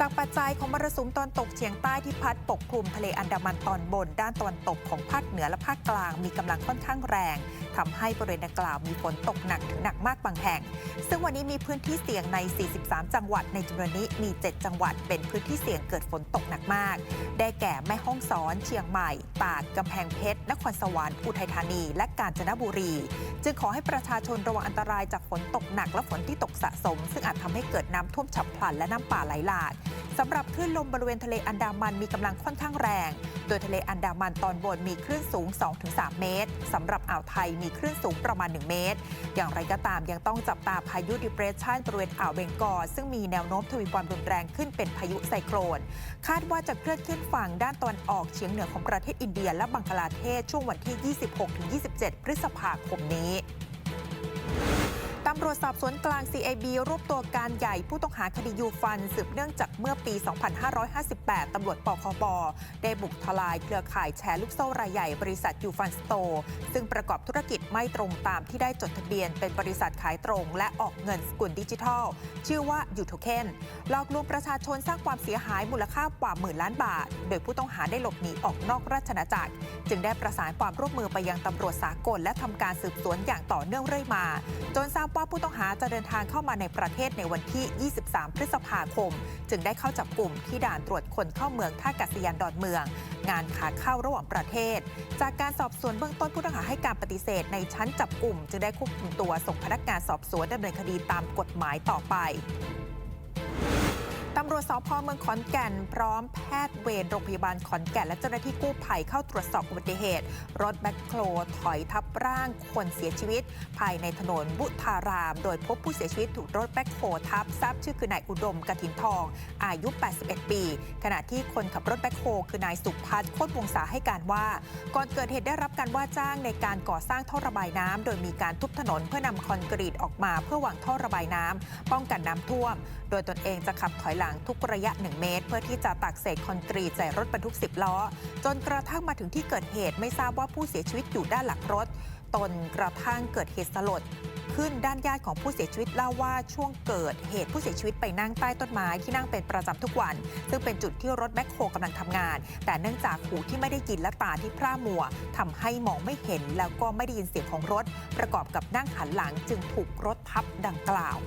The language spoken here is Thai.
จากปัจจัยของมรสุมตอนตกเฉียงใต้ที่พัดปกคลุมทะเลอันดามันตอนบน ด้านตะวันตกของภาคเหนือและภาคกลางมีกำลังค่อนข้างแรงทำให้บริเวณดังกล่าวมีฝนตกหนักถึงหนักมากบางแห่ง ซึ่งวันนี้มีพื้นที่เสี่ยงใน 43 จังหวัด ในจำนวนนี้มี 7 จังหวัด เป็นพื้นที่เสี่ยงเกิดฝนตกหนักมาก ได้แก่แม่ฮ่องสอน เชียงใหม่ ตากกำแพงเพชร นครสวรรค์ อุทัยธานี และกาญจนบุรี จึงขอให้ประชาชนระวังอันตรายจากฝนตกหนักและฝนที่ตกสะสม ซึ่งอาจทำให้เกิดน้ำท่วมฉับพลันและน้ำป่าไหลหลาก สำหรับคลื่นลมบริเวณทะเลอันดามันมีกำลังค่อนข้างแรง โดยทะเลอันดามันตอนบนมีคลื่นสูง 2-3 เมตรสำหรับอ่าวไทยมีคลื่นสูงประมาณ 1 เมตร อย่างไรก็ตามยังต้องจับตาพายุดิเปรสชันบริเวณอ่าวเบงกอลซึ่งมีแนวโน้มทวีความรุนแรงขึ้นเป็นพายุไซโคลนคาดว่าจะเคลื่อนขึ้นฝั่งด้านตะวันออกเฉียงเหนือของประเทศอินเดียและบังกลาเทศช่วงวันที่ 26-27 พฤษภาคมนี้ำรวจสอบสวนกลาง CAB รวบตัวการใหญ่ผู้ต้องหาคดียูฟัน สืบเนื่องจากเมื่อปี 2558 ตำรวจปคบได้บุกทลายเครือข่ายแชร์ลูกโซ่รายใหญ่บริษัทยูฟันสโตร์ซึ่งประกอบธุรกิจไม่ตรงตามที่ได้จดทะเบียน เป็นบริษัทขายตรง และออกเงินสกุลดิจิทัล ชื่อว่ายูโทเคนหลอกลวงประชาชนสร้างความเสียหายมูลค่ากว่าหมื่นล้านบาท โดยผู้ต้องหาได้หลบหนีออกนอกราชอาณาจักร จึงได้ประสานความร่วมมือไปยังตำรวจสากล และทำการสืบสวนอย่างต่อเนื่องเรื่อยมา จนทราบว่าผู้ต้องหาจะเดินทางเข้ามาในประเทศในวันที่ 23 พฤษภาคม จึงได้เข้าจับกลุ่มที่ด่านตรวจคนเข้าเมืองท่ากาศยานดอนเมือง งานขาเข้าระหว่างประเทศ จากการสอบสวนเบื้องต้นผู้ต้องหาให้การปฏิเสธในชั้นจับกลุ่ม จึงได้ควบคุมตัวส่งพนักงานสอบสวนดำเนินคดีตามกฎหมายต่อไปำรวจสพเมืองขอนแก่น พร้อมแพทย์เวรโรงพยาบาลขอนแก่น และเจ้าหน้าที่กู้ภัยเข้าตรวจสอบอุบัติเหตุ รถแบ็คโคลถอยทับร่างคนเสียชีวิต ภายในถนนบุทาราม โดยพบผู้เสียชีวิตถูกรถแบ็คโคทับทราบชื่อคือนายอุดมกถินทอง อายุ 81 ปี ขณะที่คนขับรถแบ็คโคคือนายสุพัฒน์โคตรวงศาให้การว่า ก่อนเกิดเหตุได้รับการว่าจ้างในการก่อสร้างท่อระบายน้ำโดยมีการทุบถนนเพื่อนำคอนกรีตออกมา เพื่อวางท่อระบายน้ำป้องกันน้ำท่วม โดยตนเองจะขับถอยหลังงทุกระยะ 1 เมตร เพื่อที่จะตักเศษคอนกรีตใส่รถบรรทุก 10 ล้อ จนกระทั่งมาถึงที่เกิดเหตุไม่ทราบว่าผู้เสียชีวิตอยู่ด้านหลังรถ ตนกระทั่งเกิดเหตุสลดขึ้นด้านญาติของผู้เสียชีวิตเล่าว่าช่วงเกิดเหตุผู้เสียชีวิตไปนั่งใต้ต้นไม้ที่นั่งเป็นประจำทุกวัน ซึ่งเป็นจุดที่รถแบ็คโฮกำลังทำงาน แต่เนื่องจากหูที่ไม่ได้ยินและตาที่พร่ามัวทำให้มองไม่เห็นแล้วก็ไม่ได้ยินเสียงของรถ ประกอบกับนั่งหันหลังจึงถูกรถทับดังกล่าว